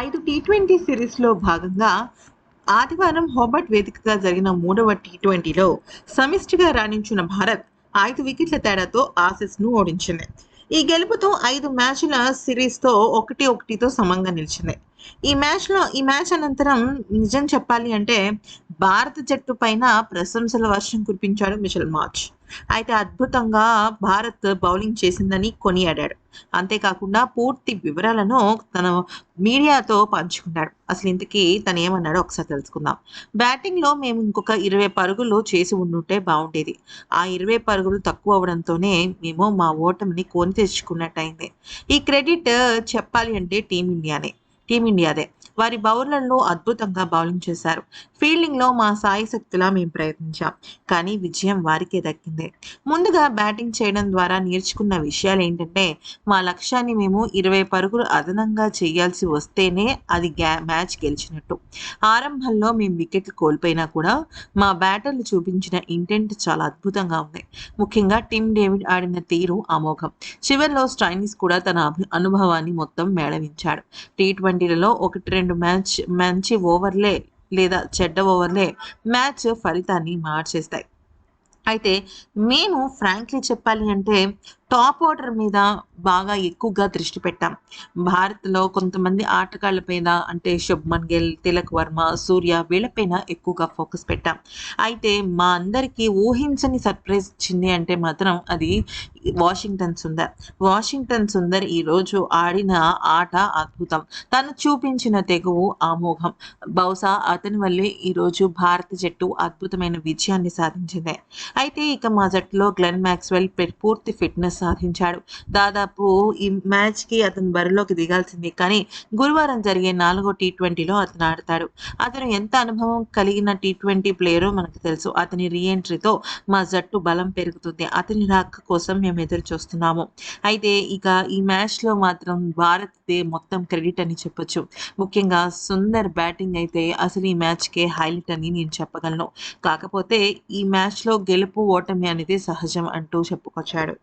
ఐదు T twenty సిరీస్లో భాగంగా ఆదివారం హోబర్ట్ వేదికగా జరిగిన మూడవ టీ ట్వంటీలో సమిష్టిగా రాణించిన భారత్ ఐదు వికెట్ల తేడాతో ఆసెస్ను ఓడించింది. ఈ గెలుపుతో ఐదు మ్యాచ్ల సిరీస్తో ఒకటి ఒకటితో సమంగా నిలిచింది. ఈ మ్యాచ్లో ఈ మ్యాచ్ అనంతరం నిజం చెప్పాలి అంటే భారత జట్టు పైన ప్రశంసల వర్షం కురిపించాడు మిషల్ మార్చ్. అయితే అద్భుతంగా భారత్ బౌలింగ్ చేసిందని కొనియాడాడు. అంతేకాకుండా పూర్తి వివరాలను తన మీడియాతో పంచుకున్నాడు. అసలు ఇంతకీ తను ఏమన్నాడో ఒకసారి తెలుసుకుందాం. బ్యాటింగ్లో మేము ఇంకొక ఇరవై పరుగులు చేసి ఉండుంటే బాగుండేది ఆ ఇరవై పరుగులు తక్కువ అవడంతోనే మేము మా ఓటమిని కొని తెచ్చుకున్నట్టయింది ఈ క్రెడిట్ చెప్పాలి అంటే టీమిండియానే. Team India de వారి బౌలర్లు అద్భుతంగా బౌలింగ్ చేశారు. ఫీల్డింగ్లో మా సాయి శక్తిలా మేము ప్రయత్నించాం. కానీ విజయం వారికే దక్కింది. ముందుగా బ్యాటింగ్ చేయడం ద్వారా నేర్చుకున్న విషయాలు ఏంటంటే మా లక్ష్యాన్ని మేము ఇరవై పరుగులు అదనంగా చేయాల్సి వస్తేనే అది గ్యా మ్యాచ్ గెలిచినట్టు. ఆరంభంలో మేము వికెట్లు కోల్పోయినా కూడా మా బ్యాటర్లు చూపించిన ఇంటెంట్ చాలా అద్భుతంగా ఉంది. ముఖ్యంగా టిమ్ డేవిడ్ ఆడిన తీరు అమోఘం. చివరిలో స్టైనిస్ కూడా తన అనుభవాన్ని మొత్తం మేళవించాడు. టీ ట్వంటీలలో ఒకటి రెండు మ్యాచ్ మంచి ఓవర్లే లేదా చెడ్డ ఓవర్లే మ్యాచ్ ఫలితాన్ని మార్చేస్తాయి. అయితే మేము ఫ్రాంక్లీ చెప్పాలి అంటే టాప్ ఆర్డర్ మీద బాగా ఎక్కువగా దృష్టి పెట్టాం. భారత్లో కొంతమంది ఆటగాళ్ళ మీద అంటే శుభ్మన్ గిల్ తిలక్ వర్మ సూర్య వీళ్ళపైన ఎక్కువగా ఫోకస్ పెట్టాం. అయితే మా అందరికీ ఊహించని సర్ప్రైజ్ ఇచ్చింది అంటే మాత్రం అది వాషింగ్టన్ సుందర్. వాషింగ్టన్ సుందర్ ఈరోజు ఆడిన ఆట అద్భుతం. తను చూపించిన తెగువు ఆమోఘం. బహుశా అతని వల్లే ఈరోజు భారత జట్టు అద్భుతమైన విజయాన్ని సాధించింది. అయితే ఇక మా జట్టులో గ్లెన్ మ్యాక్స్వెల్ పూర్తి ఫిట్నెస్ సాధించాడు దాదాపు ఈ మ్యాచ్కి అతను బరిలోకి దిగాల్సింది కానీ గురువారం జరిగే నాలుగో టీ ట్వంటీలో అతను ఆడతాడు. అతను ఎంత అనుభవం కలిగిన టీ ట్వంటీ ప్లేయరో మనకు తెలుసు. అతని రీఎంట్రీతో మా జట్టు బలం పెరుగుతుంది. అతని రాక కోసం మేము ఎదురు చూస్తున్నాము అయితే ఇక ఈ మ్యాచ్లో మాత్రం భారత్దే మొత్తం క్రెడిట్ అని చెప్పొచ్చు. ముఖ్యంగా సుందర్ బ్యాటింగ్ అయితే అసలు ఈ మ్యాచ్కే హైలైట్ అని నేను చెప్పగలను. కాకపోతే ఈ మ్యాచ్లో గెలుపు ఓటమి అనేది సహజం అంటూ చెప్పుకొచ్చాడు.